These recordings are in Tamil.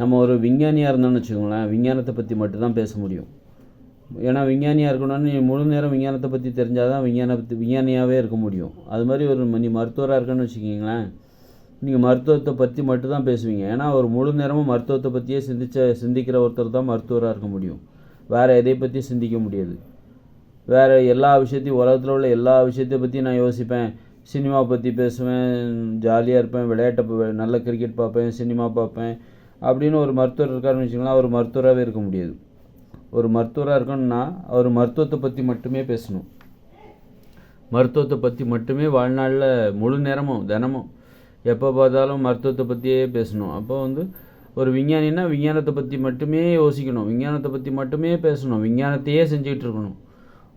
நம்ம ஒரு விஞ்ஞானியாக இருந்தோம்னு வச்சுக்கோங்களேன் விஞ்ஞானத்தை பற்றி மட்டும்தான் பேச முடியும். ஏன்னா விஞ்ஞானியாக இருக்கணும்னு நீ முழு நேரம் விஞ்ஞானத்தை பற்றி தெரிஞ்சால் தான் விஞ்ஞான பற்றி விஞ்ஞானியாகவே இருக்க முடியும். அது மாதிரி ஒரு நீ மருத்துவராக இருக்கணும்னு வச்சுக்கிங்களேன் நீங்கள் மருத்துவத்தை பற்றி மட்டும்தான் பேசுவீங்க. ஏன்னா ஒரு முழு நேரமும் மருத்துவத்தை பற்றியே சிந்திச்ச சிந்திக்கிற ஒருத்தர் தான் மருத்துவராக இருக்க முடியும். வேறு எதை பற்றி சிந்திக்க முடியாது. வேறு எல்லா விஷயத்தையும் உலகத்தில் உள்ள எல்லா விஷயத்தை பற்றியும் நான் யோசிப்பேன். சினிமா பற்றி பேசுவேன் ஜாலியாக இருப்பேன் விளையாட்டை நல்ல கிரிக்கெட் பார்ப்பேன் சினிமா பார்ப்பேன். அப்படின்னு ஒரு மருத்துவர் இருக்காருன்னு வச்சுக்கலாம் அவர் மருத்துவராகவே இருக்க முடியாது. ஒரு மருத்துவராக இருக்கணும்னா அவர் மருத்துவத்தை பற்றி மட்டுமே பேசணும். மருத்துவத்தை பற்றி மட்டுமே வாழ்நாளில் முழு நேரமும் தினமும் எப்போ பார்த்தாலும் மருத்துவத்தை பற்றியே பேசணும். அப்போ வந்து ஒரு விஞ்ஞானின்னா விஞ்ஞானத்தை பற்றி மட்டுமே யோசிக்கணும். விஞ்ஞானத்தை பற்றி மட்டுமே பேசணும். விஞ்ஞானத்தையே செஞ்சுக்கிட்டு இருக்கணும்.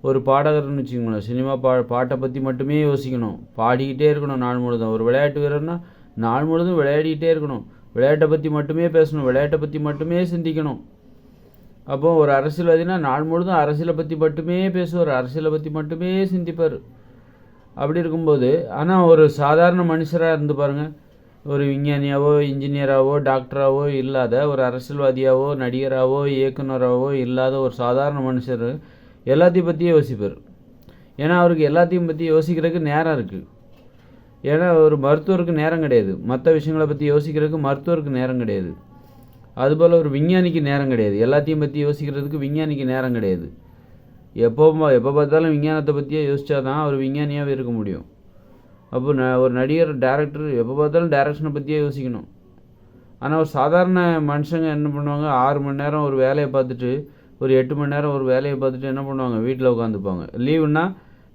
ஒரு பாடகர்னு வச்சுக்கோங்களேன் சினிமா பா பாட்டை பற்றி மட்டுமே யோசிக்கணும். பாடிக்கிட்டே இருக்கணும் நாள் முழுதும். ஒரு விளையாட்டு வீரர்னால் நாள் முழுதும் விளையாடிக்கிட்டே இருக்கணும். விளையாட்டை பற்றி மட்டுமே பேசணும் விளையாட்டை பற்றி மட்டுமே சிந்திக்கணும். அப்போ ஒரு அரசியல்வாதினா நாள் முழுதும் அரசியலை பற்றி மட்டுமே பேசுவார் அரசியலை பற்றி மட்டுமே சிந்திப்பார். அப்படி இருக்கும்போது ஆனால் ஒரு சாதாரண மனுஷராக இருந்து பாருங்கள் ஒரு விஞ்ஞானியாவோ இன்ஜினியராகவோ டாக்டராகவோ இல்லாத ஒரு அரசியல்வாதியாவோ நடிகராகவோ இயக்குனராகவோ இல்லாத ஒரு சாதாரண மனுஷர் எல்லாத்தையும் பற்றியும் யோசிப்பார். ஏன்னா அவருக்கு எல்லாத்தையும் பற்றி யோசிக்கிறதுக்கு நேரம் இருக்குது ஏன்னா ஒரு மருத்துவருக்கு நேரம் கிடையாது. மற்ற விஷயங்களை பற்றி யோசிக்கிறதுக்கு மருத்துவருக்கு நேரம் கிடையாது. அதுபோல் ஒரு விஞ்ஞானிக்கு நேரம் கிடையாது. எல்லாத்தையும் பற்றி யோசிக்கிறதுக்கு விஞ்ஞானிக்கு நேரம் கிடையாது. எப்போ எப்போ பார்த்தாலும் விஞ்ஞானத்தை பற்றியே யோசித்தா தான் அவர் விஞ்ஞானியாகவே இருக்க முடியும். அப்போ ந ஒரு நடிகர் டேரக்டர் எப்போ பார்த்தாலும் டேரக்ஷனை பற்றியே யோசிக்கணும். ஆனால் ஒரு சாதாரண மனுஷங்க என்ன பண்ணுவாங்க? ஆறு மணி நேரம் ஒரு வேலையை பார்த்துட்டு ஒரு எட்டு மணி நேரம் ஒரு வேலையை பார்த்துட்டு என்ன பண்ணுவாங்க? வீட்டில் உட்காந்துப்பாங்க. லீவுன்னா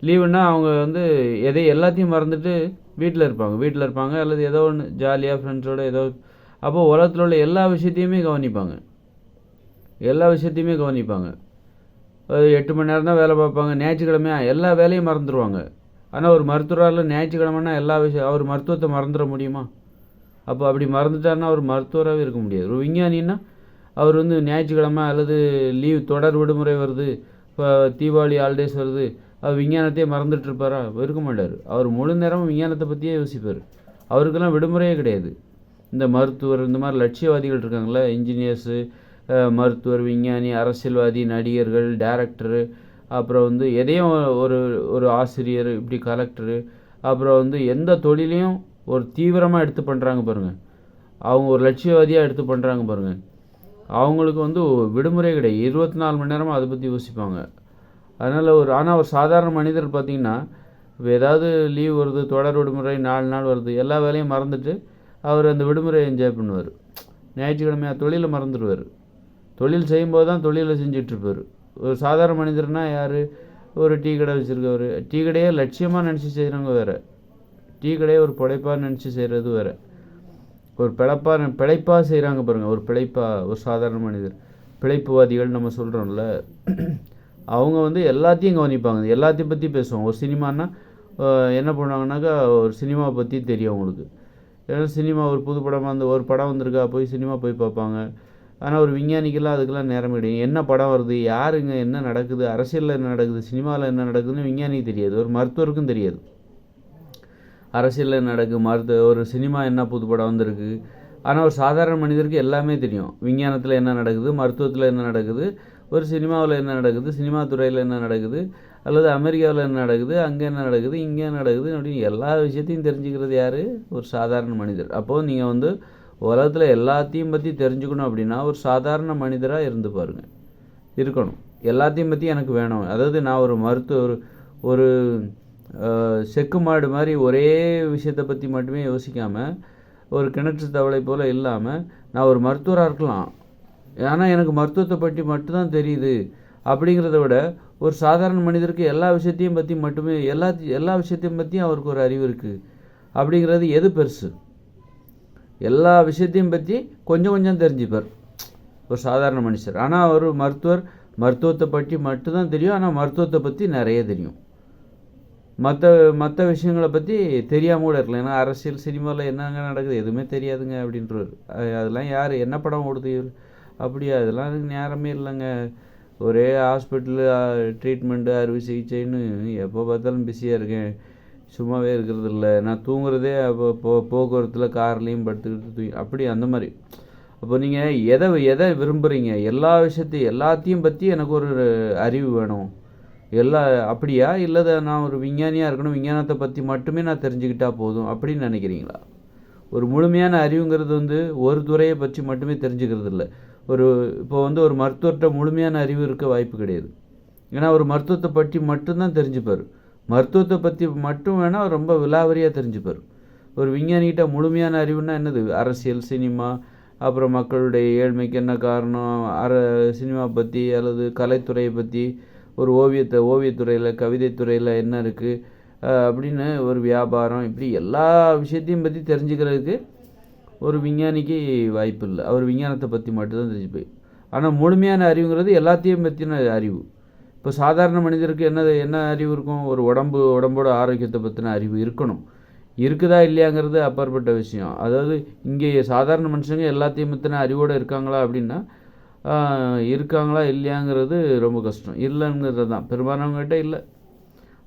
லீவுன்னா அவங்க வந்து எதை எல்லாத்தையும் மறந்துட்டு வீட்டில் இருப்பாங்க. வீட்டில் இருப்பாங்க அல்லது ஏதோ ஒன்று ஜாலியாக ஃப்ரெண்ட்ஸோட ஏதோ அப்போது உலகத்தில் உள்ள எல்லா விஷயத்தையுமே கவனிப்பாங்க. எல்லா விஷயத்தையுமே கவனிப்பாங்க. எட்டு மணி நேரம் தான் வேலை பார்ப்பாங்க. ஞாயிற்றுக்கிழமையா எல்லா வேலையும் மறந்துடுவாங்க ஆனால் ஒரு மருத்துவரால் ஞாயிற்றுக்கிழமைனா எல்லா விஷயம் அவர் மருத்துவத்தை மறந்துட முடியுமா? அப்போ அப்படி மறந்துட்டாருன்னா அவர் மருத்துவராகவே இருக்க முடியாது. ஒரு விஞ்ஞானின்னா அவர் வந்து ஞாயிற்றுக்கிழமை அல்லது லீவ் தொடர் விடுமுறை வருது இப்போ தீபாவளி ஹாலிடேஸ் வருது அவர் விஞ்ஞானத்தையே மறந்துட்டு இருப்பாரா இருக்க மாட்டார். அவர் முழு நேரமும் விஞ்ஞானத்தை பற்றியே யோசிப்பார். அவருக்கெல்லாம் விடுமுறையே கிடையாது. இந்த மருத்துவர் இந்த மாதிரி லட்சியவாதிகள் இருக்காங்களே இன்ஜினியர்ஸு மருத்துவர் விஞ்ஞானி அரசியல்வாதி நடிகர்கள் டேரக்டரு அப்புறம் வந்து எதையும் ஒரு ஒரு ஆசிரியர் இப்படி கலெக்டரு அப்புறம் வந்து எந்த தொழிலையும் ஒரு தீவிரமாக எடுத்து பண்ணுறாங்க பாருங்கள் அவங்க ஒரு லட்சியவாதியாக எடுத்து பண்ணுறாங்க பாருங்கள் அவங்களுக்கு வந்து விடுமுறை கிடையாது. இருபத்தி நாலு மணி நேரமாக அதை பற்றி யோசிப்பாங்க. அதனால் ஒரு ஆனால் ஒரு சாதாரண மனிதர் பார்த்தீங்கன்னா இப்போ ஏதாவது லீவ் வருது தொடர் விடுமுறை நாலு நாள் வருது எல்லா வேலையும் மறந்துட்டு அவர் அந்த விடுமுறையை என்ஜாய் பண்ணுவார். ஞாயிற்றுக்கிழமையாக தொழிலை மறந்துடுவார். தொழில் செய்யும்போது தான் தொழிலை செஞ்சிட்ருப்பார். ஒரு சாதாரண மனிதர்னா யார்? ஒரு டீ கடை வச்சுருக்கவர். டீ கடையே லட்சியமாக நினச்சி செய்கிறவங்க வேறு. டீ கடையை ஒரு பிழைப்பாக நினச்சி செய்கிறது வேறு. ஒரு பிழைப்பாக பிழைப்பாக செய்கிறாங்க பாருங்கள் ஒரு பிழைப்பாக ஒரு சாதாரண மனிதர். பிழைப்புவாதிகள் நம்ம சொல்கிறோம்ல அவங்க வந்து எல்லாத்தையும் கவனிப்பாங்க. எல்லாத்தையும் பற்றி பேசுவாங்க. ஒரு சினிமான்னா என்ன பண்ணுவாங்கன்னாக்கா ஒரு சினிமாவை பற்றி தெரியும் அவங்களுக்கு. ஏன்னா சினிமா ஒரு புது படமாக வந்து ஒரு படம் வந்திருக்கா போய் சினிமா போய் பார்ப்பாங்க. ஆனால் ஒரு விஞ்ஞானிக்கெல்லாம் அதுக்கெல்லாம் நேரம் கிடையாது. என்ன படம் வருது யாருங்க என்ன நடக்குது அரசியலில் என்ன நடக்குது சினிமாவில் என்ன நடக்குதுன்னு விஞ்ஞானிக்கு தெரியாது. ஒரு மருத்துவருக்கும் தெரியாது. அரசியலில் என்ன நடக்குது மருத்துவ ஒரு சினிமா என்ன புது படம் வந்திருக்கு. ஆனால் ஒரு சாதாரண மனிதருக்கு எல்லாமே தெரியும். விஞ்ஞானத்தில் என்ன நடக்குது மருத்துவத்தில் என்ன நடக்குது ஒரு சினிமாவில் என்ன நடக்குது? சினிமா துறையில் என்ன நடக்குது? அல்லது அமெரிக்காவில் என்ன நடக்குது? அங்கே என்ன நடக்குது? இங்கே என்ன நடக்குது? அப்படின்னு எல்லா விஷயத்தையும் தெரிஞ்சுக்கிறது யார்? ஒரு சாதாரண மனிதர். அப்போது நீங்கள் வந்து உலகத்தில் எல்லாத்தையும் பற்றி தெரிஞ்சுக்கணும் அப்படின்னா ஒரு சாதாரண மனிதராக இருந்து பாருங்கள் இருக்கணும். எல்லாத்தையும் பற்றி எனக்கு வேணும். அதாவது நான் ஒரு மருத்துவ ஒரு ஒரு செக்கு மாடு மாதிரி ஒரே விஷயத்தை பற்றி மட்டுமே யோசிக்காமல் ஒரு கிணற்று தவளை போல் இல்லாமல் நான் ஒரு மருத்துவராக இருக்கலாம். ஆனால் எனக்கு மருத்துவத்தை பற்றி மட்டும்தான் தெரியுது. அப்படிங்கிறத விட ஒரு சாதாரண மனிதருக்கு எல்லா விஷயத்தையும் பற்றி மட்டுமே எல்லா எல்லா விஷயத்தையும் பற்றியும் அவருக்கு ஒரு அறிவு இருக்குது அப்படிங்கிறது எது பெருசு? எல்லா விஷயத்தையும் பற்றி கொஞ்சம் கொஞ்சம் தெரிஞ்சுப்பார். ஒரு சாதாரண மனுஷர். ஆனால் அவர் மருத்துவர் மருத்துவத்தை பற்றி மட்டும்தான் தெரியும். ஆனால் மருத்துவத்தை பற்றி நிறைய தெரியும். மற்ற மற்ற விஷயங்களை பற்றி தெரியாமல் கூட இருக்கலாம். ஏன்னா அரசியல் சினிமாவில் என்னங்க நடக்குது? எதுவுமே தெரியாதுங்க அப்படின்றவர். அதெல்லாம் யார்? என்ன படம் ஓடுது இவர்? அப்படியா? அதெல்லாம் எனக்கு நேரமே இல்லைங்க. ஒரே ஹாஸ்பிட்டலு ட்ரீட்மெண்ட்டு அறுவை சிகிச்சைன்னு எப்போ பார்த்தாலும் பிஸியாக இருக்கேன். சும்மாவே இருக்கிறது இல்லை. நான் தூங்குறதே அப்போ போ போக்குவரத்தில் கார்லேயும் படுத்துக்கிட்டு தூங்கி அப்படி அந்த மாதிரி. அப்போ நீங்கள் எதை எதை விரும்புகிறீங்க எல்லா விஷயத்தையும் எல்லாத்தையும் பற்றி எனக்கு ஒரு அறிவு வேணும். எல்லா அப்படியா? இல்லை நான் ஒரு விஞ்ஞானியாக இருக்கணும் விஞ்ஞானத்தை பற்றி மட்டுமே நான் தெரிஞ்சுக்கிட்டால் போதும் அப்படின்னு நினைக்கிறீங்களா? ஒரு முழுமையான அறிவுங்கிறது வந்து ஒரு துறையை பற்றி மட்டுமே தெரிஞ்சுக்கிறது இல்லை. ஒரு இப்போ வந்து ஒரு மருத்துவர்கிட்ட முழுமையான அறிவு இருக்க வாய்ப்பு கிடையாது. ஏன்னா ஒரு மருத்துவத்தை பற்றி மட்டும்தான் தெரிஞ்சுப்பார். மருத்துவத்தை பற்றி மட்டும் வேணால் ரொம்ப விலாவரியாக தெரிஞ்சுப்பார். ஒரு விஞ்ஞானிகிட்ட முழுமையான அறிவுனா என்னது? அரசியல் சினிமா அப்புறம் மக்களுடைய ஏழ்மைக்கு என்ன காரணம்? அர சினிமா பற்றி அல்லது கலைத்துறையை பற்றி ஒரு ஓவியத்தை ஓவியத்துறையில் கவிதைத்துறையில் என்ன இருக்குது அப்படின்னு ஒரு வியாபாரம் இப்படி எல்லா விஷயத்தையும் பற்றி தெரிஞ்சுக்கிறதுக்கு ஒரு விஞ்ஞானிக்கு வாய்ப்பு இல்லை. அவர் விஞ்ஞானத்தை பற்றி மட்டும்தான் தெரிஞ்சு போய். ஆனால் முழுமையான அறிவுங்கிறது எல்லாத்தையும் பற்றின அறிவு. இப்போ சாதாரண மனிதருக்கு என்ன என்ன அறிவு இருக்கும்? ஒரு உடம்பு உடம்போட ஆரோக்கியத்தை பற்றின அறிவு இருக்கணும். இருக்குதா இல்லையாங்கிறது அப்பாற்பட்ட விஷயம். அதாவது இங்கே சாதாரண மனுஷங்க எல்லாத்தையும் பற்றின அறிவோடு இருக்காங்களா அப்படின்னா இருக்காங்களா இல்லையாங்கிறது ரொம்ப கஷ்டம். இல்லைங்கிறது தான். பெரும்பாலானவங்ககிட்ட இல்லை.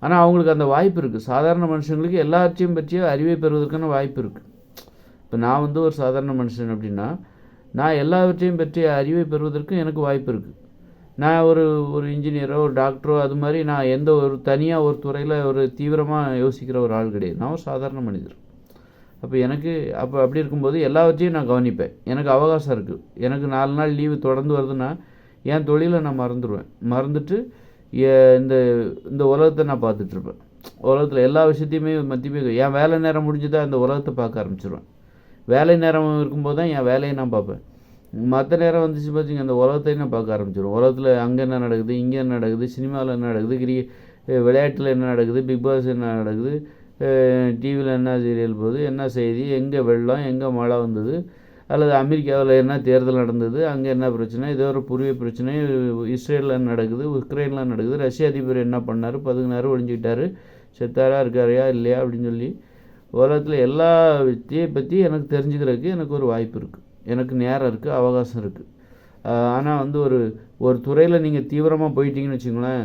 ஆனால் அவங்களுக்கு அந்த வாய்ப்பு இருக்குது சாதாரண மனுஷங்களுக்கு எல்லாத்தையும் பற்றிய அறிவை பெறுவதற்கான வாய்ப்பு இருக்குது இப்போ நான் வந்து ஒரு சாதாரண மனுஷன் அப்படின்னா நான் எல்லாவற்றையும் பற்றிய அறிவை பெறுவதற்கு எனக்கு வாய்ப்பு இருக்குது நான் ஒரு ஒரு இன்ஜினியரோ ஒரு டாக்டரோ அது மாதிரி நான் எந்த ஒரு தனியாக ஒரு துறையில் ஒரு தீவிரமாக யோசிக்கிற ஒரு ஆள் கிடையாது. நான் ஒரு சாதாரண மனிதர். அப்போ எனக்கு அப்போ அப்படி இருக்கும்போது எல்லாவற்றையும் நான் கவனிப்பேன். எனக்கு அவகாசம் இருக்குது எனக்கு நாலு நாள் லீவு தொடர்ந்து வருதுன்னா என் தொழிலை நான் மறந்துடுவேன். மறந்துட்டு இந்த இந்த உலகத்தை நான் பார்த்துட்ருப்பேன் உலகத்தில் எல்லா விஷயத்தையுமே மத்தியுமே என் வேலை நேரம் முடிஞ்சுதான் இந்த உலகத்தை பார்க்க ஆரம்பிச்சிருவேன். வேலை நேரம் இருக்கும்போது தான் என் வேலையை நான் பார்ப்பேன். மற்ற நேரம் வந்துச்சு பார்த்தீங்க அந்த உலகத்தையும் நான் பார்க்க ஆரம்பிச்சிடும் உலகத்தில் அங்கே என்ன நடக்குது இங்கே என்ன நடக்குது சினிமாவில் என்ன நடக்குது கிரி விளையாட்டில் என்ன நடக்குது பிக் பாஸ் என்ன நடக்குது டிவியில் என்ன சீரியல் போகுது என்ன செய்தி எங்கே வெள்ளம் எங்கே மழை வந்தது அல்லது அமெரிக்காவில் என்ன தேர்தல் நடந்தது அங்கே என்ன பிரச்சனை ஏதோ ஒரு புரிய பிரச்சனை இஸ்ரேலில் என்ன நடக்குது உக்ரைனில் நடக்குது ரஷ்ய அதிபர் என்ன பண்ணார் பதுங்கினார் ஒழிஞ்சிக்கிட்டாரு செத்தாரா இருக்காரையா இல்லையா அப்படின்னு சொல்லி உலகத்தில் எல்லா வித்தியை பற்றி எனக்கு தெரிஞ்சுக்கிறதுக்கு எனக்கு ஒரு வாய்ப்பு இருக்குது எனக்கு நேரம் இருக்குது அவகாசம் இருக்குது ஆனால் வந்து ஒரு ஒரு துறையில் நீங்கள் தீவிரமாக போயிட்டீங்கன்னு வச்சுங்களேன்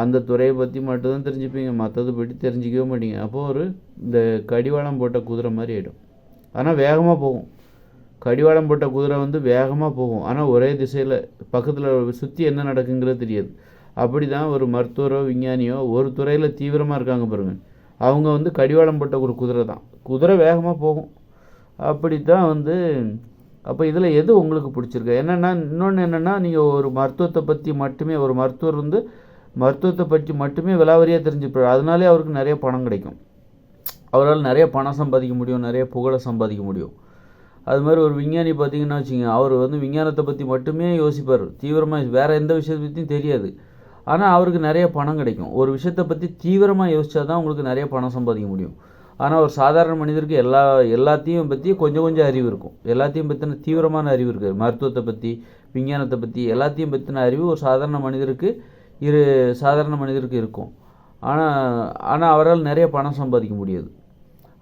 அந்த துறையை பற்றி மட்டும்தான் தெரிஞ்சுப்பீங்க. மற்றது பற்றி தெரிஞ்சிக்கவே மாட்டீங்க. அப்போது ஒரு இந்த கடிவாளம் போட்ட குதிரை மாதிரி ஆகிடும் ஆனால் வேகமாக போகும். கடிவாளம் போட்ட குதிரை வந்து வேகமாக போகும். ஆனால் ஒரே திசையில் பக்கத்தில் சுற்றி என்ன நடக்குங்கிறது தெரியாது. அப்படி தான் ஒரு மருத்துவரோ விஞ்ஞானியோ ஒரு துறையில் தீவிரமாக இருக்காங்க பாருங்கள் அவங்க வந்து கடிவாளம் போட்ட ஒரு குதிரை தான். குதிரை வேகமாக போகும். அப்படி தான் வந்து அப்போ இதில் எது உங்களுக்கு பிடிச்சிருக்கு? என்னென்னா இன்னொன்று என்னென்னா நீங்கள் ஒரு மருத்துவத்தை பற்றி மட்டுமே ஒரு மருத்துவர் வந்து மருத்துவத்தை பற்றி மட்டுமே விலாவரியாக தெரிஞ்சுப்பார். அதனாலே அவருக்கு நிறைய பணம் கிடைக்கும். அவரால் நிறைய பணம் சம்பாதிக்க முடியும் நிறைய புகழை சம்பாதிக்க முடியும். அது மாதிரி ஒரு விஞ்ஞானி பார்த்தீங்கன்னா வச்சுங்க அவர் வந்து விஞ்ஞானத்தை பற்றி மட்டுமே யோசிப்பார். தீவிரமாக வேறு எந்த விஷயத்தை பற்றியும் தெரியாது. ஆனால் அவருக்கு நிறைய பணம் கிடைக்கும். ஒரு விஷயத்தை பற்றி தீவிரமாக யோசித்தா தான் உங்களுக்கு நிறைய பணம் சம்பாதிக்க முடியும். ஆனால் ஒரு சாதாரண மனிதருக்கு எல்லா எல்லாத்தையும் பற்றி கொஞ்சம் கொஞ்சம் அறிவு இருக்கும். எல்லாத்தையும் பற்றின தீவிரமான அறிவு இருக்குது. மருத்துவத்தை பற்றி விஞ்ஞானத்தை பற்றி எல்லாத்தையும் பற்றின அறிவு ஒரு சாதாரண மனிதருக்கு இரு சாதாரண மனிதருக்கு இருக்கும். ஆனால் ஆனால் அவரால் நிறைய பணம் சம்பாதிக்க முடியாது.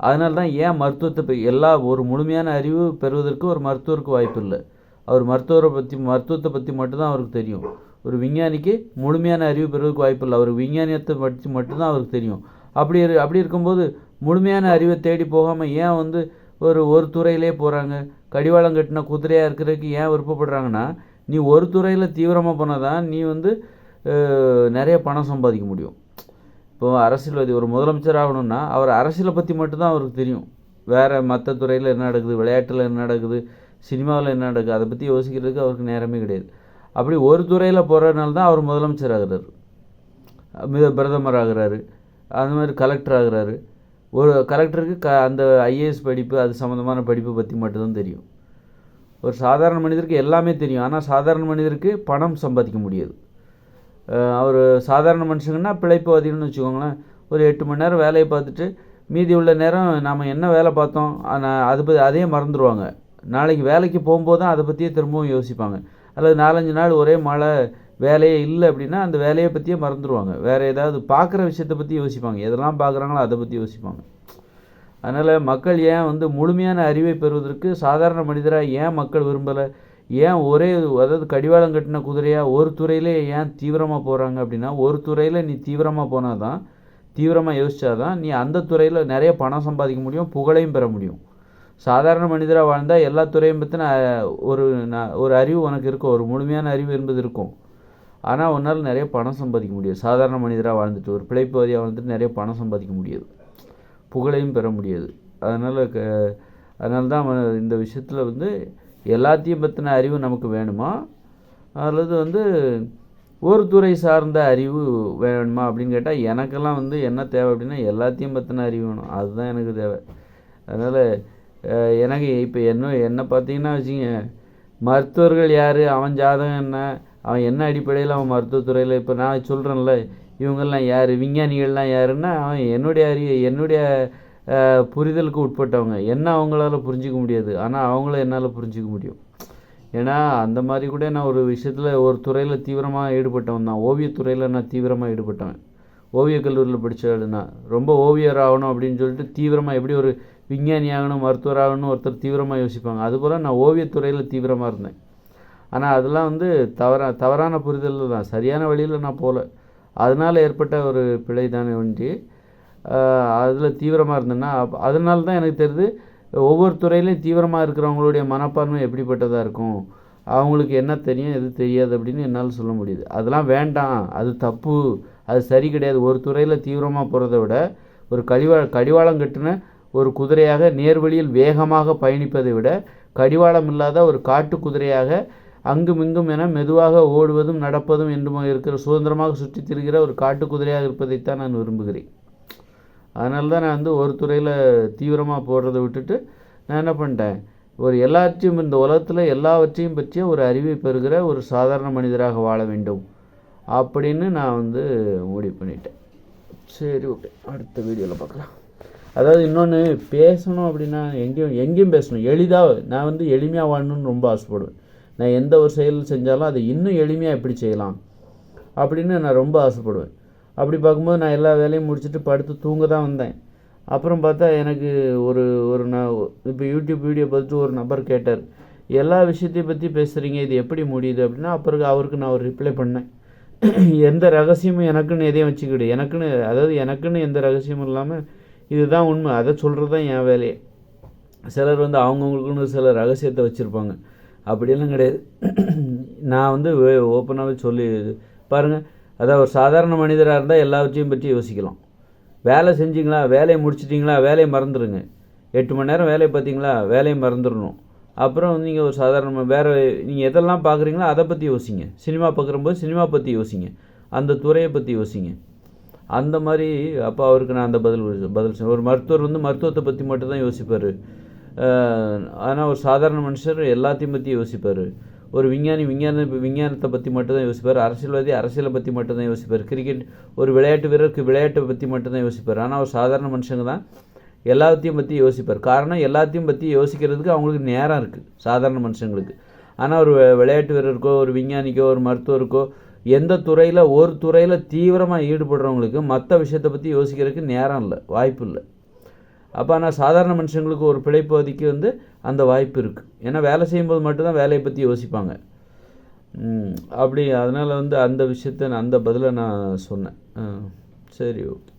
அதனால தான் ஏன் மருத்துவத்தை எல்லா ஒரு முழுமையான அறிவு பெறுவதற்கு ஒரு மருத்துவருக்கு வாய்ப்பு இல்லை. அவர் மருத்துவரை பற்றி மருத்துவத்தை பற்றி மட்டும்தான் அவருக்கு தெரியும். ஒரு விஞ்ஞானிக்கு முழுமையான அறிவு பெறுவதற்கு வாய்ப்பு இல்லை அவர் விஞ்ஞானியத்தை படித்து மட்டும்தான் அவருக்கு தெரியும். அப்படி அப்படி இருக்கும்போது முழுமையான அறிவை தேடி போகாமல் ஏன் வந்து ஒரு ஒரு துறையிலே போகிறாங்க கடிவாளம் கட்டின குதிரையாக இருக்கிறதுக்கு ஏன் விருப்பப்படுறாங்கன்னா நீ ஒரு துறையில் தீவிரமாக போனால் தான் நீ வந்து நிறைய பணம் சம்பாதிக்க முடியும். இப்போ அரசியல்வாதி ஒரு முதலமைச்சர் ஆகணும்னா அவர் அரசியலை பற்றி மட்டும்தான் அவருக்கு தெரியும். வேறு மற்ற துறையில் என்ன நடக்குது? விளையாட்டில் என்ன நடக்குது? சினிமாவில் என்ன நடக்குது? அதை பற்றி யோசிக்கிறதுக்கு அவருக்கு நேரமே கிடையாது. அப்படி ஒரு துறையில் போகிறதுனால தான் அவர் முதலமைச்சர் ஆகிறார். மித பிரதமர் ஆகிறாரு. அந்த மாதிரி கலெக்டர் ஆகிறாரு. ஒரு கலெக்டருக்கு க அந்த ஐஏஎஸ் படிப்பு அது சம்மந்தமான படிப்பை பற்றி மட்டும்தான் தெரியும். ஒரு சாதாரண மனிதருக்கு எல்லாமே தெரியும். ஆனால் சாதாரண மனிதருக்கு பணம் சம்பாதிக்க முடியாது. அவர் சாதாரண மனுஷங்கன்னா பிழைப்புவாதிகள்னு வச்சுக்கோங்களேன். ஒரு எட்டு மணி நேரம் வேலையை பார்த்துட்டு மீதி உள்ள நேரம் நாம் என்ன வேலை பார்த்தோம் அதை பற்றி அதே மறந்துடுவாங்க நாளைக்கு வேலைக்கு போகும்போது தான் அதை பற்றியே திரும்பவும் யோசிப்பாங்க. அல்லது நாலஞ்சு நாள் ஒரே மழை வேலையே இல்லை அப்படின்னா அந்த வேலையை பற்றியே மறந்துடுவாங்க வேறு ஏதாவது பார்க்குற விஷயத்தை பற்றி யோசிப்பாங்க. எதெல்லாம் பார்க்குறாங்களோ அதை பற்றி யோசிப்பாங்க. அதனால் மக்கள் ஏன் வந்து முழுமையான அறிவை பெறுவதற்கு சாதாரண மனிதராக ஏன் மக்கள் விரும்பலை? ஏன் ஒரே அதாவது கடிவாளம் கட்டின குதிரையாக ஒரு துறையிலே ஏன் தீவிரமாக போகிறாங்க அப்படின்னா ஒரு துறையில் நீ தீவிரமாக போனால் தான் தீவிரமாக யோசித்தா தான் நீ அந்த துறையில் நிறைய பணம் சம்பாதிக்க முடியும் புகழையும் பெற முடியும். சாதாரண மனிதராக வாழ்ந்தால் எல்லா துறையும் பற்றின ஒரு ஒரு அறிவு உனக்கு இருக்கும். ஒரு முழுமையான அறிவு என்பது இருக்கும். ஆனால் உன்னால் நிறைய பணம் சம்பாதிக்க முடியாது. சாதாரண மனிதராக வாழ்ந்துட்டு ஒரு பிழைப்பகுதியாக வாழ்ந்துட்டு நிறைய பணம் சம்பாதிக்க முடியாது. புகழையும் பெற முடியாது. அதனால் க அதனால தான் இந்த விஷயத்தில் வந்து எல்லாத்தையும் பற்றின அறிவு நமக்கு வேணுமா? அல்லது வந்து ஒரு துறை சார்ந்த அறிவு வேணுமா? அப்படின்னு கேட்டால் எனக்கெல்லாம் வந்து என்ன தேவை அப்படின்னா எல்லாத்தையும் பற்றின அறிவு வேணும். அதுதான் எனக்கு தேவை. அதனால் எனக்கு இப்போ என்ன என்ன பார்த்தீங்கன்னா வச்சுங்க மருத்துவர்கள் யார்? அவன் ஜாதகம் என்ன? அவன் என்ன அடிப்படையில் அவன் மருத்துவத்துறையில்? இப்போ நான் சொல்கிறேன்ல இவங்கெல்லாம் யார்? விஞ்ஞானிகள்லாம் யாருன்னா அவன் என்னுடைய அறிவு என்னுடைய புரிதலுக்கு உட்பட்டவங்க. என்ன அவங்களால புரிஞ்சிக்க முடியாது ஆனால் அவங்கள என்னால் புரிஞ்சிக்க முடியும். ஏன்னா அந்த மாதிரி கூட நான் ஒரு விஷயத்தில் ஒரு துறையில் தீவிரமாக ஈடுபட்டவன் தான். ஓவியத்துறையில் நான் தீவிரமாக ஈடுபட்டவன். ஓவியக் கல்லூரியில் படித்த நான் ரொம்ப ஓவியர் ஆகணும் அப்படின்னு சொல்லிட்டு தீவிரமாக எப்படி ஒரு விஞ்ஞானி ஆகணும் மருத்துவர் ஆகணும் ஒருத்தர் தீவிரமாக யோசிப்பாங்க. அதுபோல் நான் ஓவியத்துறையில் தீவிரமாக இருந்தேன். ஆனால் அதெல்லாம் வந்து தவறா தவறான புரிதல் தான். சரியான வழியில் நான் போகல அதனால் ஏற்பட்ட ஒரு பிழை தானே ஒன்றி. அதில் தீவிரமாக இருந்தேன்னா அதனால தான் எனக்கு தெரியுது ஒவ்வொரு துறையிலையும் தீவிரமாக இருக்கிறவங்களுடைய மனப்பான்மை எப்படிப்பட்டதாக இருக்கும்? அவங்களுக்கு என்ன தெரியும் எது தெரியாது அப்படின்னு என்னால் சொல்ல முடியுது. அதெல்லாம் வேண்டாம். அது தப்பு. அது சரி கிடையாது. ஒரு துறையில் தீவிரமாக போகிறத விட ஒரு கழிவா கடிவாளம் கட்டின ஒரு குதிரையாக நேர்வழியில் வேகமாக பயணிப்பதை விட கடிவாளம் இல்லாத ஒரு காட்டு குதிரையாக அங்குமிங்கும் என மெதுவாக ஓடுவதும் நடப்பதும் என்றும் இருக்கிற சுதந்திரமாக சுற்றித் திரிகிற ஒரு காட்டு குதிரையாக இருப்பதைத்தான் நான் விரும்புகிறேன். அதனால தான் நான் வந்து ஒரு துறையில் தீவிரமாக போடுறதை விட்டுட்டு நான் என்ன பண்ணிட்டேன்? ஒரு எல்லாத்தையும் இந்த உலகத்தில் எல்லாவற்றையும் பற்றிய ஒரு அறிவை பெறுகிற ஒரு சாதாரண மனிதராக வாழ வேண்டும் அப்படின்னு நான் வந்து முடிவு பண்ணிட்டேன். சரி ஓகே. அடுத்த வீடியோவில் பார்க்கலாம். அதாவது இன்னொன்று பேசணும் அப்படின்னா எங்கேயும் எங்கேயும் பேசணும். எளிதாக நான் வந்து எளிமையாக வாழணும்னு ரொம்ப ஆசைப்படுவேன். நான் எந்த ஒரு செயல் செஞ்சாலும் அதை இன்னும் எளிமையாக எப்படி செய்யலாம் அப்படின்னு நான் ரொம்ப ஆசைப்படுவேன். அப்படி பார்க்கும்போது நான் எல்லா வேலையும் முடிச்சுட்டு படுத்து தூங்க தான் வந்தேன். அப்புறம் பார்த்தா எனக்கு ஒரு ஒரு நான் இப்போ யூடியூப் வீடியோ பார்த்துட்டு ஒரு நபர் கேட்டார் எல்லா விஷயத்தையும் பற்றி பேசுகிறீங்க இது எப்படி முடியுது? அப்படின்னா அப்புறம் அவருக்கு நான் ஒரு ரிப்ளை பண்ணேன். எந்த ரகசியமும் எனக்குன்னு எதையும் வச்சுக்கிடு எனக்குன்னு அதாவது எனக்குன்னு எந்த ரகசியமும் இல்லாமல் இதுதான் உண்மை. அதை சொல்கிறது தான் என் வேலையே. சிலர் வந்து அவங்கவுங்களுக்குன்னு சில ரகசியத்தை வச்சுருப்பாங்க. அப்படியெல்லாம் கிடையாது. நான் வந்து ஓப்பனாகவே சொல்லி பாருங்கள் அதாவது ஒரு சாதாரண மனிதராக இருந்தால் எல்லாவற்றையும் பற்றி யோசிக்கலாம். வேலை செஞ்சிங்களா? வேலையை முடிச்சிட்டிங்களா? வேலையை மறந்துடுங்க எட்டு மணி நேரம் வேலையை பார்த்தீங்களா? வேலையை மறந்துடணும். அப்புறம் வந்து நீங்கள் ஒரு சாதாரண வேறு நீங்கள் எதெல்லாம் பார்க்குறீங்களோ அதை பற்றி யோசிங்க. சினிமா பார்க்குறம்போது சினிமா பற்றி யோசிங்க. அந்த துறையை பற்றி யோசிங்க. அந்த மாதிரி அப்போ அவருக்கு நான் அந்த பதில் பதில் சொன்னேன். ஒரு மருத்துவர் வந்து மருத்துவத்தை பற்றி மட்டும்தான் யோசிப்பார். ஆனால் ஒரு சாதாரண மனுஷர் எல்லாத்தையும் பற்றி யோசிப்பார். ஒரு விஞ்ஞானி விஞ்ஞான விஞ்ஞானத்தை பற்றி மட்டும்தான் யோசிப்பார். அரசியல்வாதி அரசியலை பற்றி மட்டும்தான் யோசிப்பார். கிரிக்கெட் ஒரு விளையாட்டு வீரருக்கு விளையாட்டை பற்றி மட்டும்தான் யோசிப்பார். ஆனால் ஒரு சாதாரண மனுஷங்க தான் எல்லாத்தையும் பற்றி யோசிப்பார். காரணம் எல்லாத்தையும் பற்றி யோசிக்கிறதுக்கு அவங்களுக்கு நேரம் இருக்குது சாதாரண மனுஷங்களுக்கு. ஆனால் ஒரு விளையாட்டு வீரருக்கோ ஒரு விஞ்ஞானிக்கோ ஒரு மருத்துவருக்கோ எந்த துறையில் ஒரு துறையில் தீவிரமாக ஈடுபடுறவங்களுக்கு மற்ற விஷயத்தை பற்றி யோசிக்கிறதுக்கு நேரம் இல்லை வாய்ப்பு இல்லை. அப்போ ஆனால் சாதாரண மனுஷங்களுக்கு ஒரு பிழைப்பகுதிக்கு வந்து அந்த வாய்ப்பு இருக்குது ஏன்னா வேலை செய்யும்போது மட்டும்தான் வேலையை பற்றி யோசிப்பாங்க. அப்படி அதனால் வந்து அந்த விஷயத்த நான் அந்த பதிலை நான் சொன்னேன். சரி ஓகே.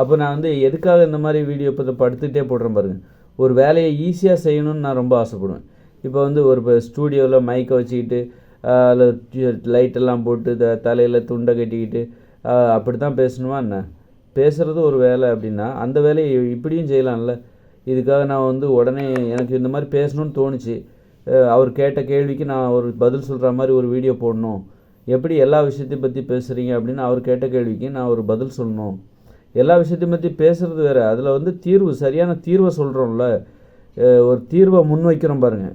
அப்போ நான் வந்து எதுக்காக இந்த மாதிரி வீடியோ இப்போ படுத்துகிட்டே போடுறேன் பாருங்கள் ஒரு வேலையை ஈஸியாக செய்யணும்னு நான் ரொம்ப ஆசைப்படுவேன். இப்போ வந்து ஒரு இப்போ ஸ்டூடியோவில் மைக்கை வச்சுக்கிட்டு அதில் லைட்டெல்லாம் போட்டு த தலையில் துண்டை கட்டிக்கிட்டு அப்படி தான் பேசணுமா என்ன? பேசுகிறது ஒரு வேலை அப்படின்னா அந்த வேலையை இப்படியும் செய்யலாம்ல. இதுக்காக நான் வந்து உடனே எனக்கு இந்த மாதிரி பேசணும்னு தோணுச்சு. அவர் கேட்ட கேள்விக்கு நான் ஒரு பதில் சொல்கிற மாதிரி ஒரு வீடியோ போடணும். எப்படி எல்லா விஷயத்தையும் பற்றி பேசுகிறீங்க அப்படின்னு அவர் கேட்ட கேள்விக்கு நான் ஒரு பதில் சொல்லணும். எல்லா விஷயத்தையும் பற்றி பேசுகிறது வேறு. அதில் வந்து தீர்வு சரியான தீர்வை சொல்கிறோம்ல ஒரு தீர்வை முன்வைக்கிறோம் பாருங்க.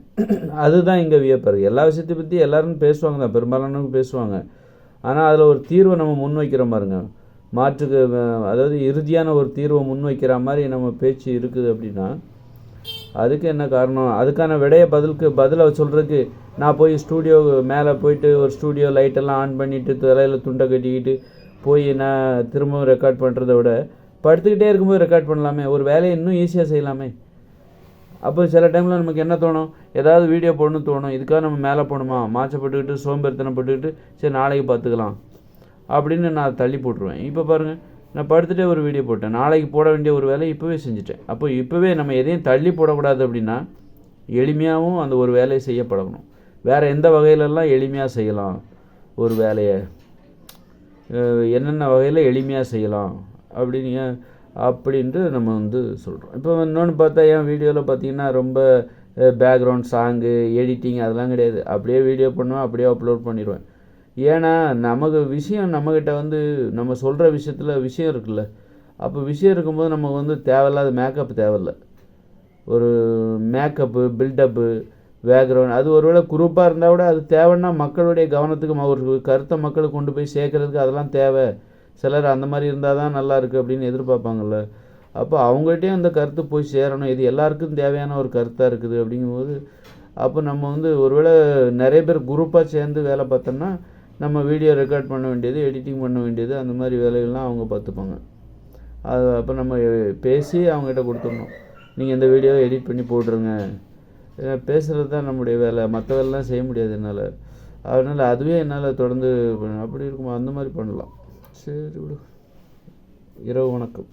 அதுதான் இங்கே வியப்பாரு எல்லா விஷயத்தையும் பற்றி எல்லாரும் பேசுவாங்க தான் பெரும்பாலானவங்க பேசுவாங்க. ஆனால் அதில் ஒரு தீர்வை நம்ம முன்வைக்கிறோம் பாருங்க. மாற்றுக்கு அதாவது இறுதியான ஒரு தீர்வை முன்வைக்கிற மாதிரி நம்ம பேச்சு இருக்குது அப்படின்னா அதுக்கு என்ன காரணம்? அதுக்கான விடையை பதிலுக்கு பதிலை சொல்கிறதுக்கு நான் போய் ஸ்டூடியோ மேலே போயிட்டு ஒரு ஸ்டூடியோ லைட்டெல்லாம் ஆன் பண்ணிவிட்டு தலையில் துண்டை கட்டிக்கிட்டு போய் நான் திரும்பவும் ரெக்கார்ட் பண்ணுறத விட படுத்துக்கிட்டே இருக்கும்போது ரெக்கார்ட் பண்ணலாமே. ஒரு வேலையை இன்னும் ஈஸியாக செய்யலாமே. அப்போ சில டைமில் நமக்கு என்ன தோணும்? ஏதாவது வீடியோ போடணும்னு தோணும். இதுக்காக நம்ம மேலே போகணுமா மாச்சப்பட்டுக்கிட்டு சோம்பேறித்தனப்பட்டுக்கிட்டு சரி நாளைக்கு பார்த்துக்கலாம். அப்படின்னு நான் தள்ளி போட்டுருவேன். இப்போ பாருங்கள் நான் படுத்துகிட்டே ஒரு வீடியோ போட்டேன். நாளைக்கு போட வேண்டிய ஒரு வேலையை இப்போவே செஞ்சுட்டேன். அப்போ இப்போவே நம்ம எதையும் தள்ளி போடக்கூடாது அப்படின்னா எளிமையாகவும் அந்த ஒரு வேலையை செய்ய பழகணும் வேறு எந்த வகையிலெல்லாம் எளிமையாக செய்யலாம் ஒரு வேலையை? என்னென்ன வகையில் எளிமையாக செய்யலாம்? அப்படின்னு ஏன் அப்படின்ட்டு நம்ம வந்து சொல்கிறோம் இப்போ இன்னொன்று பார்த்தா என் வீடியோவில் பார்த்தீங்கன்னா ரொம்ப பேக்ரவுண்ட் சாங்கு எடிட்டிங் அதெல்லாம் கிடையாது. அப்படியே வீடியோ பண்ணுவேன் அப்படியே அப்லோட் பண்ணிடுவேன். ஏன்னா நமக்கு விஷயம் நம்மக்கிட்ட வந்து நம்ம சொல்கிற விஷயத்தில் விஷயம் இருக்குல்ல. அப்போ விஷயம் இருக்கும்போது நமக்கு வந்து தேவையில்லாத மேக்கப் தேவையில்ல. ஒரு மேக்கப்பு பில்டப்பு பேக்ரவுண்ட் அது ஒருவேளை குரூப்பாக இருந்தால் கூட அது தேவைன்னா மக்களுடைய கவனத்துக்கு ஒரு கருத்தை மக்களுக்கு கொண்டு போய் சேர்க்கறதுக்கு அதெல்லாம் தேவை. சிலர் அந்த மாதிரி இருந்தால் தான் நல்லா இருக்குது அப்படின்னு எதிர்பார்ப்பாங்கல்ல. அப்போ அவங்ககிட்டயும் அந்த கருத்து போய் சேரணும். இது எல்லாருக்கும் தேவையான ஒரு கருத்தாக இருக்குது அப்படிங்கும்போது அப்போ நம்ம வந்து ஒருவேளை நிறைய பேர் குரூப்பாக சேர்ந்து வேலை பார்த்தோம்னா நம்ம வீடியோ ரெக்கார்ட் பண்ண வேண்டியது எடிட்டிங் பண்ண வேண்டியது அந்த மாதிரி வேலைகள்லாம் அவங்க பார்த்துப்பாங்க. அது அப்போ நம்ம பேசி அவங்ககிட்ட கொடுத்துடணும். நீங்கள் இந்த வீடியோவை எடிட் பண்ணி போட்டுருங்க. ஏன்னா பேசுகிறது தான் நம்முடைய வேலை. மற்ற வேலைலாம் செய்ய முடியாது என்னால். அதனால் அதுவே என்னால் தொடர்ந்து அப்படி இருக்கும்? அந்த மாதிரி பண்ணலாம். சரி விடு. இரவு வணக்கம்.